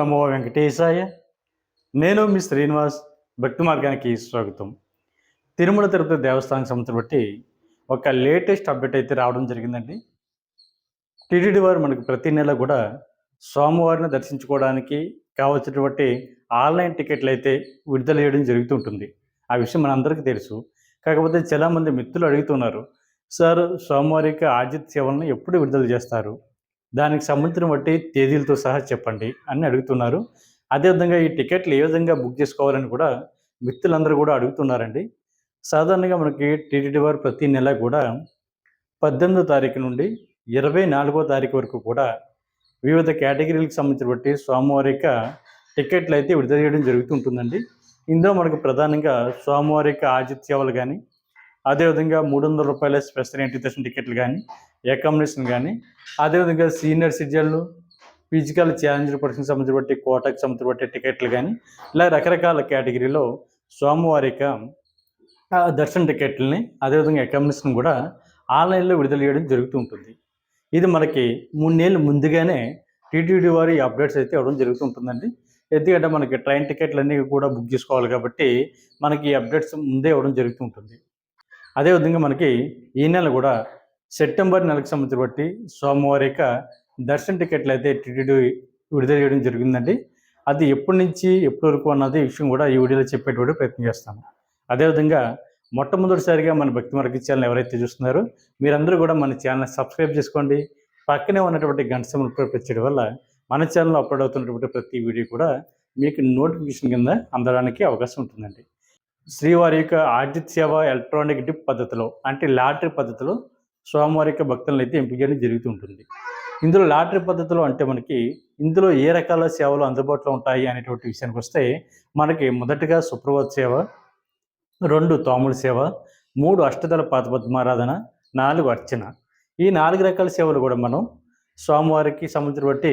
నమో వెంకటేశాయ. నేను మీ శ్రీనివాస్ భక్తి మార్గానికి స్వాగతం. తిరుమల తిరుపతి దేవస్థానం సంస్థ బట్టి ఒక లేటెస్ట్ అప్డేట్ అయితే రావడం జరిగిందండి. టీటీడీ వారు మనకు ప్రతి నెల కూడా స్వామివారిని దర్శించుకోవడానికి కావలసినటువంటి ఆన్లైన్ టికెట్లు అయితే విడుదల చేయడం జరుగుతుంటుంది ఆ విషయం మనందరికీ తెలుసు. కాకపోతే చాలామంది మిత్రులు అడుగుతున్నారు సార్ స్వామివారికి ఆజిత్ సేవలను ఎప్పుడు విడుదల చేస్తారు? దానికి సంబంధించిన బట్టి తేదీలతో సహా చెప్పండి అని అడుగుతున్నారు. అదేవిధంగా ఈ టికెట్లు ఏ విధంగా బుక్ చేసుకోవాలని కూడా మిత్రులందరూ కూడా అడుగుతున్నారండి. సాధారణంగా మనకి టీటీడీ వారు ప్రతి నెల కూడా పద్దెనిమిదో తారీఖు నుండి ఇరవై నాలుగో తారీఖు వరకు కూడా వివిధ కేటగిరీలకు సంబంధించిన బట్టి సోమవారిక టికెట్లు అయితే విడుదల చేయడం జరుగుతుంటుందండి. ఇందులో మనకు ప్రధానంగా సోమవారిక యొక్క ఆజిత్ సేవలు కానీ అదేవిధంగా మూడు వందల రూపాయల స్పెషల్ ఎంట్రీ దర్శన టికెట్లు కానీ అకామిడేషన్ కానీ అదేవిధంగా సీనియర్ సిటిజన్లు ఫిజికల్ ఛాలెంజ్ పర్సన్ సంబంధించి బట్టి కోటకు సంబంధించి బట్టి టికెట్లు కానీ ఇలా రకరకాల కేటగిరీలో స్వామివారి యొక్క దర్శన టికెట్లని అదేవిధంగా అకామిడేషన్ కూడా ఆన్లైన్లో విడుదల చేయడం జరుగుతూ ఉంటుంది. ఇది మనకి మూడు నెలలు ముందుగానే టీటీడీ వారి అప్డేట్స్ అయితే ఇవ్వడం జరుగుతూ ఉంటుందండి. ఎందుకంటే మనకి ట్రైన్ టికెట్లు అన్నీ కూడా బుక్ చేసుకోవాలి కాబట్టి మనకి ఈ అప్డేట్స్ ముందే ఇవ్వడం జరుగుతూ ఉంటుంది. అదేవిధంగా మనకి ఈ నెల కూడా సెప్టెంబర్ నెలకు సంబంధించి బట్టి సోమవారి యొక్క దర్శన టికెట్లు అయితే టీటీడీ విడుదల చేయడం జరిగిందండి. అది ఎప్పటి నుంచి ఎప్పటి వరకు అన్నది విషయం కూడా ఈ వీడియోలో చెప్పేటువంటి ప్రయత్నం చేస్తాను అదేవిధంగా మొట్టమొదటిసారిగా మన భక్తి మార్గ ఛానల్ ఎవరైతే చూస్తున్నారో మీరందరూ కూడా మన ఛానల్ సబ్స్క్రైబ్ చేసుకోండి. పక్కనే ఉన్నటువంటి గంట సింబల్ వల్ల మన ఛానల్లో అప్లోడ్ అవుతున్నటువంటి ప్రతి వీడియో కూడా మీకు నోటిఫికేషన్ కింద అందడానికి అవకాశం ఉంటుందండి. శ్రీవారి యొక్క ఆర్జిత్ సేవ ఎలక్ట్రానిక్ డిప్ పద్ధతిలో అంటే లాటరీ పద్ధతిలో స్వామివారి యొక్క భక్తులను అయితే ఎంపిక చేయడం జరుగుతూ ఉంటుంది. ఇందులో లాటరీ పద్ధతిలో అంటే మనకి ఇందులో ఏ రకాల సేవలు అందుబాటులో ఉంటాయి అనేటువంటి విషయానికి వస్తే మనకి మొదటగా సుప్రభాత్ సేవ రెండు తోముల సేవ మూడు అష్టదళ పాతపద్మారాధన నాలుగు అర్చన. ఈ నాలుగు రకాల సేవలు కూడా మనం స్వామివారికి సంబంధించిన బట్టి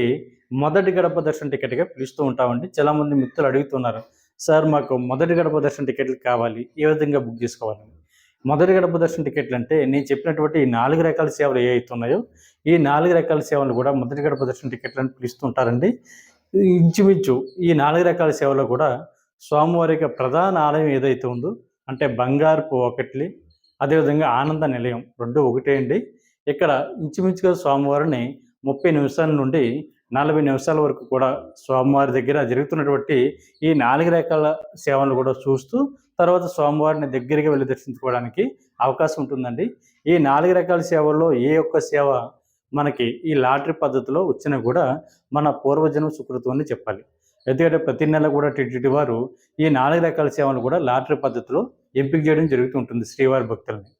మొదటి గడప దర్శన టికెట్గా పిలుస్తూ ఉంటామండి. చాలామంది మిత్రులు అడుగుతున్నారు సార్ మాకు మొదటి గడప దర్శన టికెట్లు కావాలి ఏ విధంగా బుక్ చేసుకోవాలని మొదటి గడప దర్శనం టికెట్లు అంటే నేను చెప్పినటువంటి ఈ నాలుగు రకాల సేవలు ఏ ఉన్నాయో ఈ నాలుగు రకాల సేవలు కూడా మొదటి గడప దర్శన టికెట్లు అని పిలుస్తుంటారండి. ఇంచుమించు ఈ నాలుగు రకాల సేవలు కూడా స్వామివారి యొక్క ప్రధాన ఆలయం ఏదైతే ఉందో అంటే బంగారుపు ఒకటి అదేవిధంగా ఆనంద నిలయం రెండు ఒకటే అండి. ఇక్కడ ఇంచుమించుగా స్వామివారిని ముప్పై నిమిషాల నుండి నలభై నిమిషాల వరకు కూడా స్వామివారి దగ్గర జరుగుతున్నటువంటి ఈ నాలుగు రకాల సేవలు కూడా చూస్తూ తర్వాత స్వామివారిని దగ్గరికి వెళ్ళి దర్శించుకోవడానికి అవకాశం ఉంటుందండి. ఈ నాలుగు రకాల సేవల్లో ఏ ఒక్క సేవ మనకి ఈ లాటరీ పద్ధతిలో వచ్చినా కూడా మన పూర్వజన్మ సుకృతం అని చెప్పాలి. ఎందుకంటే ప్రతి నెల కూడా టిటిటి వారు ఈ నాలుగు రకాల సేవలు కూడా లాటరీ పద్ధతిలో ఎంపిక చేయడం జరుగుతూ ఉంటుంది శ్రీవారి భక్తులని.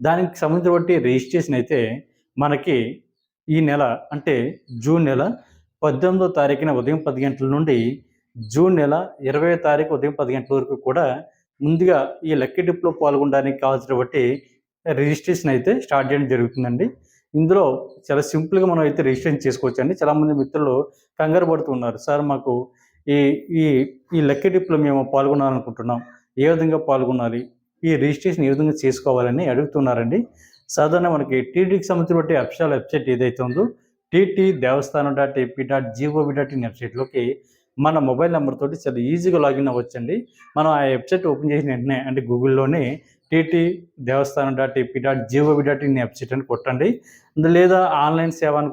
దానికి సంబంధించిన బట్టి రిజిస్ట్రేషన్ అయితే మనకి ఈ నెల అంటే జూన్ నెల పద్దెనిమిదో తారీఖున ఉదయం పది గంటల నుండి జూన్ నెల ఇరవై తారీఖు ఉదయం పది గంటల వరకు కూడా ముందుగా ఈ లక్కీ డిప్లో పాల్గొనడానికి కావాల్సిన బట్టి రిజిస్ట్రేషన్ అయితే స్టార్ట్ చేయడం జరుగుతుందండి. ఇందులో చాలా సింపుల్గా మనం అయితే రిజిస్ట్రేషన్ చేసుకోవచ్చు అండి చాలామంది మిత్రులు కంగారు పడుతున్నారు సార్ మాకు ఈ ఈ ఈ లక్కీ డిప్లో మేము పాల్గొనాలనుకుంటున్నాం. ఏ విధంగా పాల్గొనాలి? ఈ రిజిస్ట్రేషన్ ఏ విధంగా చేసుకోవాలని అడుగుతున్నారండి. సాధారణ మనకి టీటీకి సంబంధించిన బట్టి అఫిషియల్ వెబ్సైట్ ఏదైతే ఉందో TT Devasthanam dot AP dot G O V dot in వెబ్సైట్లోకి మన మొబైల్ నెంబర్ తోటి చాలా ఈజీగా లాగిన్ అవ్వచ్చండి. మనం ఆ వెబ్సైట్ ఓపెన్ చేసిన వెంటనే అంటే గూగుల్లోనే TT Devasthanam dot AP dot G O V dot in website అని కొట్టండి. లేదా ఆన్లైన్ సేవ అని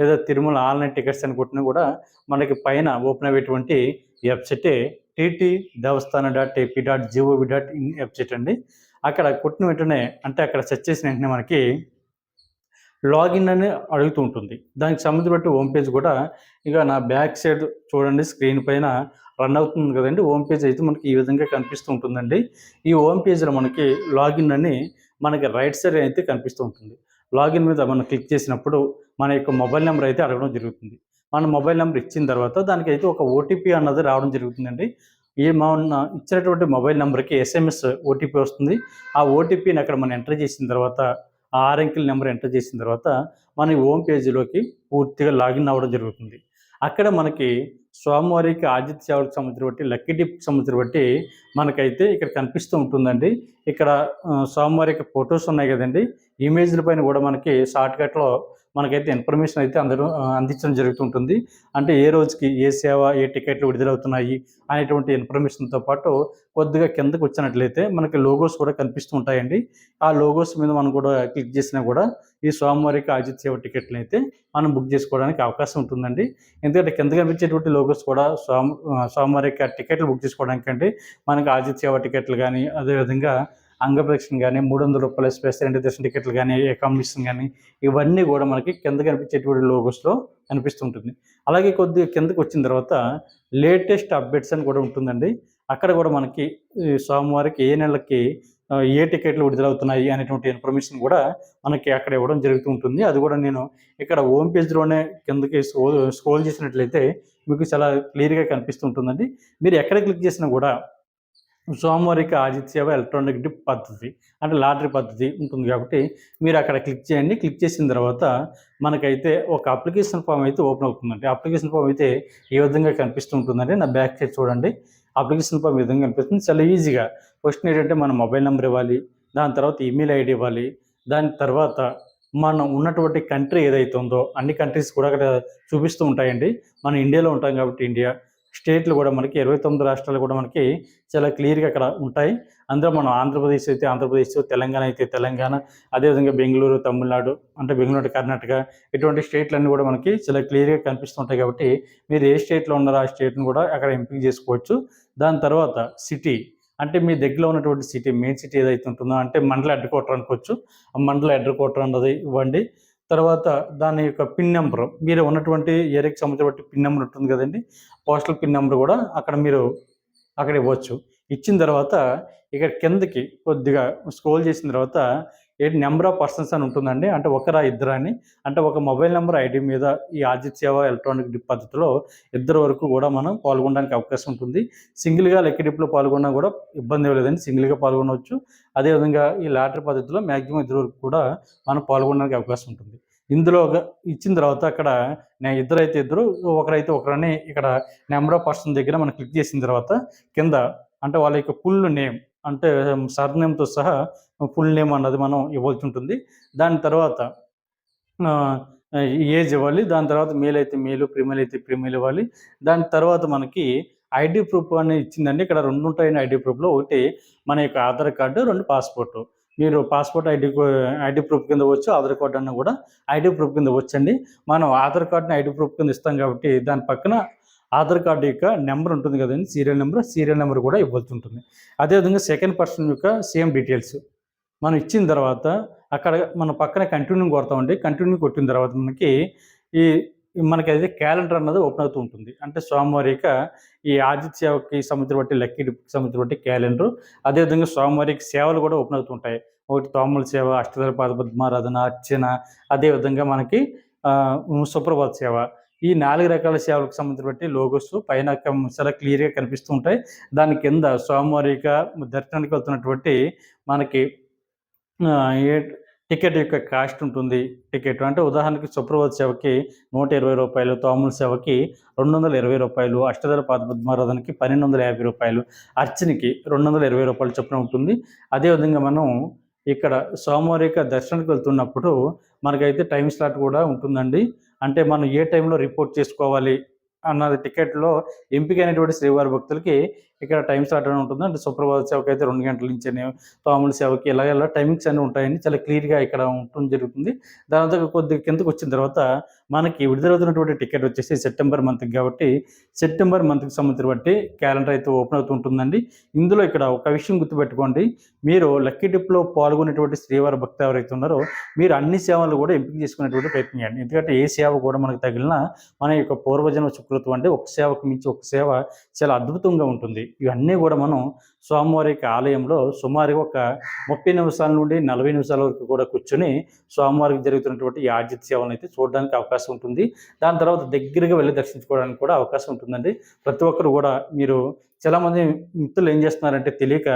లేదా తిరుమల ఆన్లైన్ టికెట్స్ అని కూడా మనకి పైన ఓపెన్ అయ్యేటువంటి వెబ్సైటే TT Devasthanam dot AP dot G O V dot in website అండి. అక్కడ కొట్టిన వెంటనే అంటే అక్కడ సెర్చ్ చేసిన వెంటనే మనకి లాగిన్ అని అడుగుతూ ఉంటుంది. దానికి సంబంధించి బట్టి హోమ్ పేజ్ కూడా ఇక నా బ్యాక్ సైడ్ చూడండి స్క్రీన్ పైన రన్ అవుతుంది కదండి. హోమ్ పేజ్ అయితే మనకి ఈ విధంగా కనిపిస్తూ ఉంటుందండి. ఈ హోమ్ పేజ్లో మనకి లాగిన్ అని మనకి రైట్ సైడ్ అయితే కనిపిస్తూ ఉంటుంది. లాగిన్ మీద మనం క్లిక్ చేసినప్పుడు మన యొక్క మొబైల్ నెంబర్ అయితే అడగడం జరుగుతుంది. మన మొబైల్ నెంబర్ ఇచ్చిన తర్వాత దానికి అయితే ఒక ఓటీపీ అన్నది రావడం జరుగుతుందండి. ఈ మన ఇచ్చినటువంటి మొబైల్ నెంబర్కి ఎస్ఎంఎస్ ఓటీపీ వస్తుంది. ఆ ఓటీపీని అక్కడ మనం ఎంటర్ చేసిన తర్వాత ఆ ఆరు అంకెల నెంబర్ ఎంటర్ చేసిన తర్వాత మన హోమ్ పేజీలోకి పూర్తిగా లాగిన్ అవ్వడం జరుగుతుంది. అక్కడ మనకి స్వామివారికి ఆదిత్య సేవలకు సంబంధించిన బట్టి లక్కీ డిప్కి సంబంధించిన బట్టి మనకైతే ఇక్కడ కనిపిస్తూ ఉంటుందండి. ఇక్కడ స్వామివారి యొక్క ఫొటోస్ ఉన్నాయి కదండి. ఇమేజ్ల పైన కూడా మనకి షార్ట్కట్లో మనకైతే ఇన్ఫర్మేషన్ అయితే అందరూ అందించడం జరుగుతుంటుంది. అంటే ఏ రోజుకి ఏ సేవ ఏ టికెట్లు విడుదలవుతున్నాయి అనేటువంటి ఇన్ఫర్మేషన్తో పాటు కొద్దిగా కిందకు వచ్చినట్లయితే మనకి లోగోస్ కూడా కనిపిస్తూ ఉంటాయండి. ఆ లోగోస్ మీద మనం కూడా క్లిక్ చేసినా కూడా ఈ స్వామివారికి ఆజిత్ సేవ టికెట్లు అయితే మనం బుక్ చేసుకోవడానికి అవకాశం ఉంటుందండి. ఎందుకంటే కింద కనిపించేటువంటి లోగోస్ కూడా స్వామి ఆ, టికెట్లు బుక్ చేసుకోవడానికి అంటే మనకి ఆజిత్ సేవ టికెట్లు కానీ అదేవిధంగా అంగప్రదక్షిణ కానీ మూడు వందల రూపాయల స్పెషల్ దర్శన టికెట్లు కానీ అకామిడేషన్ కానీ ఇవన్నీ కూడా మనకి కింద కనిపించేటువంటి లోగోస్లో కనిపిస్తుంటుంది. అలాగే కొద్దిగా కిందకి వచ్చిన తర్వాత లేటెస్ట్ అప్డేట్స్ అని కూడా ఉంటుందండి. అక్కడ కూడా మనకి సోమవారికి ఏ నెలకి ఏ టికెట్లు విడుదలవుతున్నాయి అనేటువంటి ఇన్ఫర్మేషన్ కూడా మనకి అక్కడ ఇవ్వడం జరుగుతూ ఉంటుంది. అది కూడా నేను ఇక్కడ హోమ్ పేజ్లోనే కిందకి స్క్రోల్ స్క్రోల్ చేసినట్లయితే మీకు చాలా క్లియర్గా కనిపిస్తుంటుందండి మీరు ఎక్కడ క్లిక్ చేసినా కూడా సోమవారికి ఆదిత్యవ ఎలక్ట్రానిక్ డిప్ పద్ధతి అంటే లాటరీ పద్ధతి ఉంటుంది కాబట్టి మీరు అక్కడ క్లిక్ చేయండి. క్లిక్ చేసిన తర్వాత మనకైతే ఒక అప్లికేషన్ ఫామ్ అయితే ఓపెన్ అవుతుందండి. అప్లికేషన్ ఫామ్ అయితే ఏ విధంగా కనిపిస్తూ ఉంటుందండి నా బ్యాక్ సైడ్ చూడండి. అప్లికేషన్ ఫామ్ ఈ విధంగా కనిపిస్తుంది? చాలా ఈజీగా. క్వశ్చన్ ఏంటంటే మన మొబైల్ నెంబర్ ఇవ్వాలి దాని తర్వాత ఈమెయిల్ ఐడి ఇవ్వాలి దాని తర్వాత మనం ఉన్నటువంటి కంట్రీ ఏదైతే ఉందో అన్ని కంట్రీస్ కూడా అక్కడ చూపిస్తూ ఉంటాయండి. మనం ఇండియాలో ఉంటాం కాబట్టి ఇండియా. స్టేట్లు కూడా మనకి ఇరవై తొమ్మిది రాష్ట్రాలు కూడా మనకి చాలా క్లియర్గా అక్కడ ఉంటాయి. అందులో మనం ఆంధ్రప్రదేశ్ అయితే ఆంధ్రప్రదేశ్ తెలంగాణ అయితే తెలంగాణ అదేవిధంగా బెంగళూరు తమిళనాడు అంటే బెంగళూరు కర్ణాటక ఇటువంటి స్టేట్లన్నీ కూడా మనకి చాలా క్లియర్గా కనిపిస్తుంటాయి కాబట్టి మీరు ఏ స్టేట్లో ఉన్నారో ఆ స్టేట్ని కూడా అక్కడ ఎంపిక చేసుకోవచ్చు. దాని తర్వాత సిటీ అంటే మీ దగ్గరలో ఉన్నటువంటి సిటీ మెయిన్ సిటీ ఏదైతే ఉంటుందో అంటే మండల హెడ్ క్వార్టర్ అనుకోవచ్చు. ఆ మండల హెడ్ క్వార్టర్ అన్నది ఇవ్వండి. తర్వాత దాని యొక్క పిన్ నెంబర్. మీరు ఉన్నటువంటి ఏరియాకి సంబంధించిన పిన్ నెంబర్ ఉంటుంది కదండి. పోస్టల్ పిన్ నెంబర్ కూడా అక్కడ మీరు అక్కడ ఇవ్వచ్చు. ఇచ్చిన తర్వాత ఇక్కడ కిందకి కొద్దిగా స్క్రోల్ చేసిన తర్వాత ఎయిట్ నెంబర్ ఆఫ్ పర్సన్స్ అని ఉంటుందండి. అంటే ఒకరా ఇద్దరా అని అంటే ఒక మొబైల్ నెంబర్ ఐడి మీద ఈ ఆజిత్ సేవ ఎలక్ట్రానిక్ డిప్ పద్ధతిలో ఇద్దరు వరకు కూడా మనం పాల్గొనడానికి అవకాశం ఉంటుంది. సింగిల్గా లెక్క డిప్లో పాల్గొన్నా కూడా ఇబ్బంది లేదండి. సింగిల్గా పాల్గొనవచ్చు అదేవిధంగా ఈ లాటరీ పద్ధతిలో మ్యాక్సిమం ఇద్దరు వరకు కూడా మనం పాల్గొనడానికి అవకాశం ఉంటుంది. ఇందులో ఇచ్చిన తర్వాత అక్కడ నేను ఇద్దరైతే ఇద్దరు ఒకరైతే ఒకరని ఇక్కడ నెంబర్ ఆఫ్ పర్సన్ దగ్గర మనం క్లిక్ చేసిన తర్వాత కింద అంటే వాళ్ళ యొక్క ఫుల్ నేమ్ అంటే సర్నేమ్తో సహా ఫుల్ నేమ్ అన్నది మనం ఇవ్వాల్సి ఉంటుంది. దాని తర్వాత ఏజ్ ఇవ్వాలి. దాని తర్వాత మేల్ అయితే మేలు ప్రీమేల్ అయితే ప్రీమేల్ ఇవ్వాలి. దాని తర్వాత మనకి ఐడి ప్రూఫ్ అని ఇచ్చిందండి. ఇక్కడ రెండు ఉంటాయండి ఐడి ప్రూఫ్లో. ఒకటి మన యొక్క ఆధార్ కార్డు రెండు పాస్పోర్టు. మీరు పాస్పోర్ట్ ఐడి ఐడి ప్రూఫ్ కింద వచ్చు ఆధార్ కార్డు అన్న కూడా ఐడి ప్రూఫ్ కింద వచ్చండి మనం ఆధార్ కార్డుని ఐడి ప్రూఫ్ కింద ఇస్తాం కాబట్టి దాని పక్కన ఆధార్ కార్డు యొక్క నెంబర్ ఉంటుంది కదండి సీరియల్ నెంబర్ సీరియల్ నెంబర్ కూడా ఇవ్వాల్సి ఉంటుంది. అదేవిధంగా సెకండ్ పర్సన్ యొక్క సేమ్ డీటెయిల్స్ మనం ఇచ్చిన తర్వాత అక్కడ మన పక్కన కంటిన్యూ కొడతామండి. కంటిన్యూ కొట్టిన తర్వాత మనకి ఈ మనకి అయితే క్యాలెండర్ అన్నది ఓపెన్ అవుతూ ఉంటుంది. అంటే సోమవారిక ఈ ఆదిత్య సేవకి సంబంధించిన బట్టి లక్కీ డిప్కి సంబంధించిన బట్టి క్యాలెండర్ అదేవిధంగా సోమవారికి సేవలు కూడా ఓపెన్ అవుతుంటాయి ఒకటి తోమల సేవ అష్టదళ పాదపద్మారాధన అర్చన అదేవిధంగా మనకి సుప్రభాత్ సుప్రభాత సేవ. ఈ నాలుగు రకాల సేవలకు సంబంధించిన బట్టి లోగోస్ పైన చాలా క్లియర్గా కనిపిస్తూ ఉంటాయి. దాని కింద సోమవారిక దర్శనానికి వెళ్తున్నటువంటి మనకి టికెట్ యొక్క కాస్ట్ ఉంటుంది. టికెట్ అంటే ఉదాహరణకి సుప్రభాత సేవకి నూట ఇరవై రూపాయలు తోముల సేవకి రెండు వందల ఇరవై రూపాయలు అష్టదళ పాదపద్మారాధనకి పన్నెండు వందల యాభై రూపాయలు అర్చనకి రెండు వందల ఇరవై రూపాయలు చొప్పున ఉంటుంది. అదేవిధంగా మనం ఇక్కడ సోమవారిక దర్శనానికి వెళ్తున్నప్పుడు మనకైతే టైం స్లాట్ కూడా ఉంటుందండి. అంటే మనం ఏ టైంలో రిపోర్ట్ చేసుకోవాలి అన్నది టికెట్లో ఎంపికైనటువంటి శ్రీవారి భక్తులకి ఇక్కడ టైం స్లాట్ అని ఉంటుంది. అంటే సుప్రభాత సేవకి అయితే రెండు గంటల నుంచి పాముల సేవకి ఇలా ఇలా టైమింగ్స్ అన్నీ ఉంటాయని చాలా క్లియర్గా ఇక్కడ ఉండటం జరుగుతుంది. దాని తర్వాత కొద్దిగా కిందకు వచ్చిన తర్వాత మనకి విడుదలవుతున్నటువంటి టికెట్ వచ్చేసి సెప్టెంబర్ మంత్కి కాబట్టి సెప్టెంబర్ మంత్కి సంబంధించిన బట్టి క్యాలెండర్ అయితే ఓపెన్ అవుతుంటుందండి. ఇందులో ఇక్కడ ఒక విషయం గుర్తుపెట్టుకోండి. మీరు లక్కీ డిప్లో పాల్గొనేటువంటి శ్రీవారి భక్త ఎవరైతే ఉన్నారో మీరు అన్ని సేవలు కూడా ఎంపిక చేసుకునేటువంటి ప్రయత్నం చేయండి. ఎందుకంటే ఏ సేవ కూడా మనకు తగిలినా మన యొక్క పూర్వజన్మ సుకృతం అంటే ఒక సేవకు మించి ఒక సేవ చాలా అద్భుతంగా ఉంటుంది. ఇవన్నీ కూడా మనం స్వామివారి యొక్క ఆలయంలో సుమారుగా ఒక ముప్పై నిమిషాల నుండి నలభై నిమిషాల వరకు కూడా కూర్చొని స్వామివారికి జరుగుతున్నటువంటి ఈ ఆర్జిత సేవలను అయితే చూడడానికి అవకాశం ఉంటుంది. దాని తర్వాత దగ్గరగా వెళ్ళి దర్శించుకోవడానికి కూడా అవకాశం ఉంటుందండి. ప్రతి ఒక్కరు కూడా మీరు చాలామంది మిత్రులు ఏం చేస్తున్నారంటే తెలియక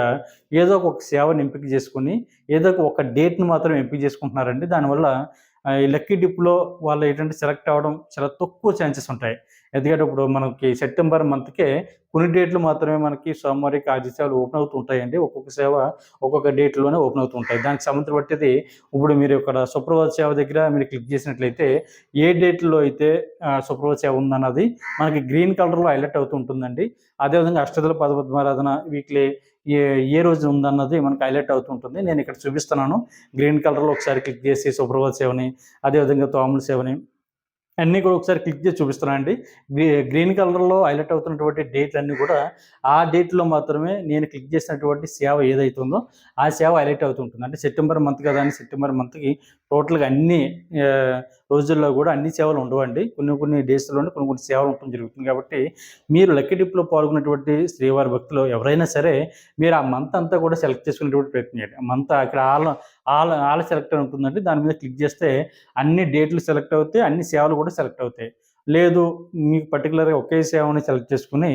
ఏదో ఒక సేవని ఎంపిక చేసుకుని ఏదో ఒక డేట్ని మాత్రం ఎంపిక చేసుకుంటున్నారండి. దానివల్ల లక్కీ డిప్లో వాళ్ళు ఏంటంటే సెలెక్ట్ అవ్వడం చాలా తక్కువ ఛాన్సెస్ ఉంటాయి. ఎందుకంటే ఇప్పుడు మనకి సెప్టెంబర్ మంత్కే కొన్ని డేట్లు మాత్రమే మనకి సోమవారికి ఆది సేవలు ఓపెన్ అవుతుంటాయండి ఒక్కొక్క సేవ ఒక్కొక్క డేట్లోనే ఓపెన్ అవుతూ ఉంటాయి. దానికి సంబంధించి పట్టేది ఇప్పుడు మీరు ఇక్కడ సుప్రభాత సేవ దగ్గర మీరు క్లిక్ చేసినట్లయితే ఏ డేట్లో అయితే సుప్రభాత సేవ ఉందన్నది మనకి గ్రీన్ కలర్లో హైలైట్ అవుతుంటుందండి అదేవిధంగా అష్టదల పదపద్మారాధన వీక్లీ ఏ ఏ రోజు ఉందన్నది మనకి హైలైట్ అవుతుంటుంది. నేను ఇక్కడ చూపిస్తున్నాను. గ్రీన్ కలర్లో ఒకసారి క్లిక్ చేసి సుప్రభాత సేవని అదేవిధంగా తోముల సేవని అన్నీ కూడా ఒకసారి క్లిక్ చేసి చూపిస్తున్నాను అండి. గ్రీ గ్రీన్ కలర్లో హైలైట్ అవుతున్నటువంటి డేట్లు అన్నీ కూడా ఆ డేట్లో మాత్రమే నేను క్లిక్ చేసినటువంటి సేవ ఏదైతుందో ఆ సేవ హైలైట్ అవుతుంటుంది. అంటే సెప్టెంబర్ మంత్ కదా అని సెప్టెంబర్ మంత్కి టోటల్గా అన్ని రోజుల్లో కూడా అన్ని సేవలు ఉండవండి. కొన్ని కొన్ని డేస్లోనే కొన్ని కొన్ని సేవలు ఉండటం జరుగుతుంది. కాబట్టి మీరు లక్కీ డిప్లో పాల్గొన్నటువంటి శ్రీవారి భక్తులు ఎవరైనా సరే మీరు ఆ మంత్ అంతా కూడా సెలెక్ట్ చేసుకునేటువంటి ప్రయత్నం చేయండి. మంత్ అక్కడ ఆల్ ఆల్ ఆల్ సెలెక్ట్ ఉంటుందండి. దాని మీద క్లిక్ చేస్తే అన్ని డేట్లు సెలెక్ట్ అవుతాయి అన్ని సేవలు కూడా సెలెక్ట్ అవుతాయి. లేదు మీకు పర్టికులర్గా ఒకే సేవని సెలెక్ట్ చేసుకుని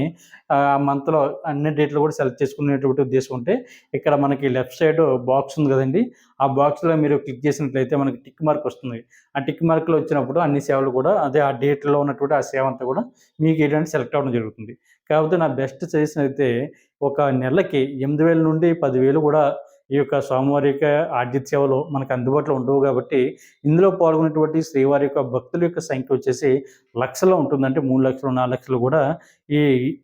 ఆ మంత్లో అన్ని డేట్లు కూడా సెలెక్ట్ చేసుకునేటువంటి ఉద్దేశం ఉంటే ఇక్కడ మనకి లెఫ్ట్ సైడ్ బాక్స్ ఉంది కదండి. ఆ బాక్స్లో మీరు క్లిక్ చేసినట్లయితే మనకి టిక్ మార్క్ వస్తుంది. ఆ టిక్ మార్క్లో వచ్చినప్పుడు అన్ని సేవలు కూడా అదే ఆ డేట్లో ఉన్నటువంటి ఆ సేవ అంతా కూడా మీకు ఏంటంటే సెలెక్ట్ అవ్వడం జరుగుతుంది. కాకపోతే నా బెస్ట్ సజెషన్ అయితే ఒక నెలకి ఎనిమిది వేల నుండి పదివేలు కూడా ఈ యొక్క స్వామివారి యొక్క ఆర్జిత సేవలు మనకు అందుబాటులో ఉండవు కాబట్టి ఇందులో పాల్గొనేటువంటి శ్రీవారి యొక్క భక్తుల యొక్క సంఖ్య వచ్చేసి లక్షల్లో ఉంటుందంటే మూడు లక్షలు నాలుగు లక్షలు కూడా ఈ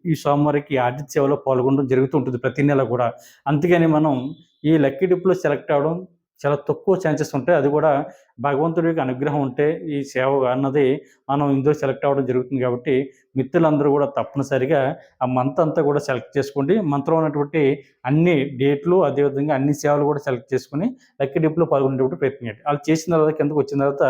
ఈ స్వామివారికి ఆర్జిత సేవలో పాల్గొనడం జరుగుతుంటుంది ప్రతి నెల కూడా. అందుకని మనం ఈ లక్కీ డిప్లో సెలెక్ట్ అవ్వడం చాలా తక్కువ ఛాన్సెస్ ఉంటాయి. అది కూడా భగవంతుడి యొక్క అనుగ్రహం ఉంటే ఈ సేవ అన్నది మనం ఇందులో సెలెక్ట్ అవ్వడం జరుగుతుంది కాబట్టి మిత్రులందరూ కూడా తప్పనిసరిగా ఆ మంత్ అంతా కూడా సెలెక్ట్ చేసుకోండి. మంత్రం ఉన్నటువంటి అన్ని డేట్లు అదేవిధంగా అన్ని సేవలు కూడా సెలెక్ట్ చేసుకుని లక్కీ డిప్లో పాల్గొనేటువంటి ప్రయత్నం చేయండి వాళ్ళు చేసిన తర్వాత కిందకు వచ్చిన తర్వాత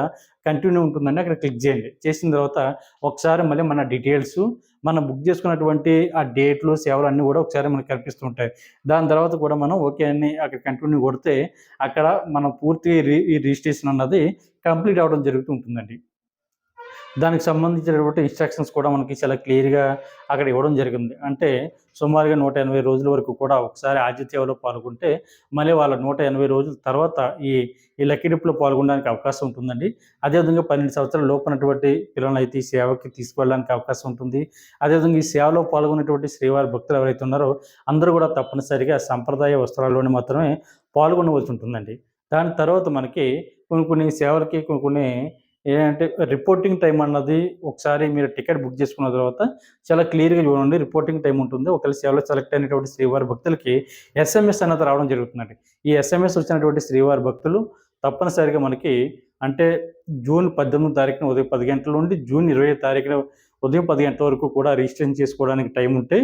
కంటిన్యూ ఉంటుందండి. అక్కడ క్లిక్ చేయండి. చేసిన తర్వాత ఒకసారి మళ్ళీ మన డీటెయిల్స్ మనం బుక్ చేసుకున్నటువంటి ఆ డేట్లు సేవలు అన్నీ కూడా ఒకసారి మనకు కనిపిస్తూ ఉంటాయి. దాని తర్వాత కూడా మనం ఓకే అని అక్కడ కంటిన్యూ కొడితే అక్కడ మనం పూర్తి రీ రిజిస్ట్రేషన్ అన్నది కంప్లీట్ అవ్వడం జరుగుతూ ఉంటుందండి. దానికి సంబంధించినటువంటి ఇన్స్ట్రక్షన్స్ కూడా మనకి చాలా క్లియర్గా అక్కడ ఇవ్వడం జరిగింది. అంటే సుమారుగా నూట ఎనభై రోజుల వరకు కూడా ఒకసారి ఆతిథ్యంలో పాల్గొంటే మళ్ళీ వాళ్ళ నూట ఎనభై రోజుల తర్వాత ఈ ఈ లక్కీ డిప్లో పాల్గొనడానికి అవకాశం ఉంటుందండి. అదేవిధంగా పన్నెండు సంవత్సరాల లోపునటువంటి పిల్లలను అయితే ఈ సేవకి తీసుకువెళ్ళడానికి అవకాశం ఉంటుంది. అదేవిధంగా ఈ సేవలో పాల్గొనేటువంటి శ్రీవారి భక్తులు ఎవరైతే ఉన్నారో అందరూ కూడా తప్పనిసరిగా సంప్రదాయ వస్త్రాల్లోనే మాత్రమే పాల్గొనవలసి ఉంటుందండి. దాని తర్వాత మనకి కొన్ని కొన్ని సేవలకి కొన్ని కొన్ని ఏంటంటే రిపోర్టింగ్ టైం అన్నది ఒకసారి మీరు టికెట్ బుక్ చేసుకున్న తర్వాత చాలా క్లియర్గా చూడండి. రిపోర్టింగ్ టైం ఉంటుంది. ఒకవేళ సేవలో సెలెక్ట్ అయినటువంటి శ్రీవారి భక్తులకి ఎస్ఎంఎస్ అన్నది రావడం జరుగుతుందండి. ఈ ఎస్ఎంఎస్ వచ్చినటువంటి శ్రీవారి భక్తులు తప్పనిసరిగా మనకి అంటే జూన్ పద్దెనిమిది తారీఖున ఉదయం పది గంటల నుండి జూన్ ఇరవై తారీఖున ఉదయం పది గంటల వరకు కూడా రిజిస్ట్రేషన్ చేసుకోవడానికి టైం ఉంటే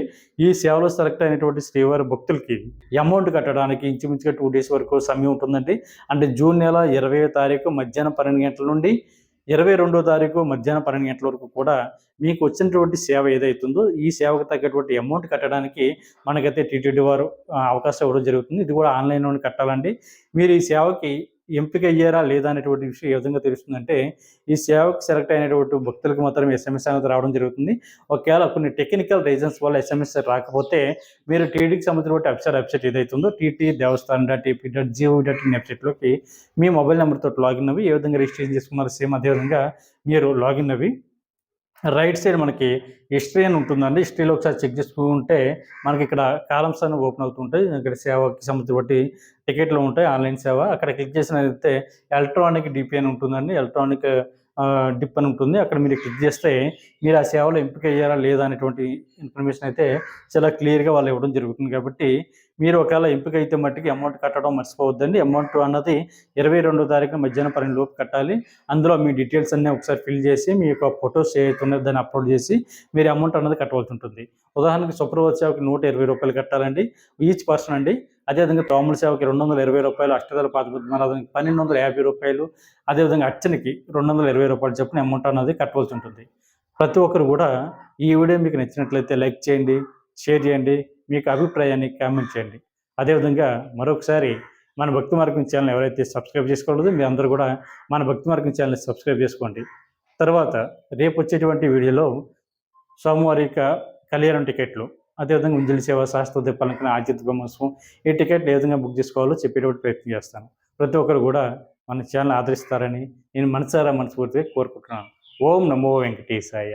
ఈ సేవలో సెలెక్ట్ అయినటువంటి శ్రీవారి భక్తులకి అమౌంట్ కట్టడానికి ఇంచుమించుగా టూ డేస్ వరకు సమయం ఉంటుందండి. అంటే జూన్ నెల ఇరవై తారీఖు మధ్యాహ్నం పన్నెండు గంటల నుండి ఇరవై రెండో తారీఖు మధ్యాహ్నం పన్నెండు గంటల వరకు కూడా మీకు వచ్చినటువంటి సేవ ఏదైతుందో ఈ సేవకు తగ్గటువంటి అమౌంట్ కట్టడానికి మనకైతే టీటీడీ వారు అవకాశం ఇవ్వడం జరుగుతుంది. ఇది కూడా ఆన్లైన్లోనే కట్టాలండి. మీరు ఈ సేవకి ఎంపిక అయ్యారా లేదా అనేటువంటి విషయం ఏ విధంగా తెలుస్తుందంటే ఈ సేవకు సెలెక్ట్ అయినటువంటి భక్తులకు మాత్రం ఎస్ఎంఎస్ అనేది రావడం జరుగుతుంది. ఒకవేళ కొన్ని టెక్నికల్ రీజన్స్ వల్ల ఎస్ఎంఎస్ రాకపోతే మీరు టీడీకి సంబంధించిన వెబ్సైట్ వెబ్సైట్ ఏదైతుందో TT Devasthanam dot AP dot GO dot in వెబ్సైట్లోకి మీ మొబైల్ నెంబర్తో లాగిన్ అవి ఏ విధంగా రిజిస్ట్రేషన్ చేసుకున్నారు సేమ్ అదేవిధంగా మీరు లాగిన్ అవి రైట్ సైడ్ మనకి హిస్టరీ అని ఉంటుందండి. హిస్టరీలో ఒకసారి చెక్ చేసుకుంటే మనకి ఇక్కడ కాలమ్స్ అని ఓపెన్ అవుతుంటాయి ఇక్కడ సేవకి సంబంధించి బట్టి టికెట్లు ఉంటాయి. ఆన్లైన్ సేవ. అక్కడ క్లిక్ చేసినైతే ఎలక్ట్రానిక్ డిపి అని ఉంటుందండి. ఎలక్ట్రానిక్ డిప్ అని ఉంటుంది. అక్కడ మీరు క్లిక్ చేస్తే మీరు ఆ సేవలో ఎంపిక అయ్యారా లేదా అనేటువంటి ఇన్ఫర్మేషన్ అయితే చాలా క్లియర్గా వాళ్ళు ఇవ్వడం జరుగుతుంది. కాబట్టి మీరు ఒకవేళ ఎంపిక అయితే మట్టికి అమౌంట్ కట్టడం మర్చిపోవద్దండి. అమౌంట్ అన్నది ఇరవై రెండో తారీఖు మధ్యాహ్నం పన్నెండు లోపు కట్టాలి. అందులో మీ డీటెయిల్స్ అన్నీ ఒకసారి ఫిల్ చేసి మీ యొక్క ఫొటోస్ ఏదైతే దాన్ని అప్లోడ్ చేసి మీరు అమౌంట్ అన్నది కట్టవలసి ఉంటుంది. ఉదాహరణకి శుక్రవార సేవకి నూట ఇరవై రూపాయలు కట్టాలండి. ఈచ్ పర్సన్ అండి. అదేవిధంగా తోముల సేవకి రెండు వందల ఇరవై రూపాయలు అష్టదల పాతపద్మనాథానికి పన్నెండు వందల యాభై రూపాయలు అదేవిధంగా అర్చనకి రెండు వందల ఇరవై రూపాయలు చెప్పిన అమౌంట్ అన్నది కట్టవలసి ఉంటుంది. ప్రతి ఒక్కరు కూడా ఈ వీడియో మీకు నచ్చినట్లయితే లైక్ చేయండి షేర్ చేయండి. మీకు అభిప్రాయాన్ని కామెంట్ చేయండి. అదేవిధంగా మరొకసారి మన భక్తి మార్గం ఛానల్ ఎవరైతే సబ్స్క్రైబ్ చేసుకోలేదో మీ అందరూ కూడా మన భక్తి మార్గం ఛానల్ని సబ్స్క్రైబ్ చేసుకోండి. తర్వాత రేపు వచ్చేటువంటి వీడియోలో సోమవారి యొక్క కళ్యాణం టికెట్లు అదేవిధంగా ఉంజలి సేవ శాస్త్ర పలకన ఆచిత బ్రహ్మోత్సవం ఈ టికెట్లు ఏ విధంగా బుక్ చేసుకోవాలో చెప్పేటువంటి ప్రయత్నం చేస్తాను. ప్రతి ఒక్కరు కూడా మన ఛానల్ ఆదరిస్తారని నేను మనసారా మనస్ఫూర్తిగా కోరుకుంటున్నాను. ఓం నమో వెంకటేశాయ.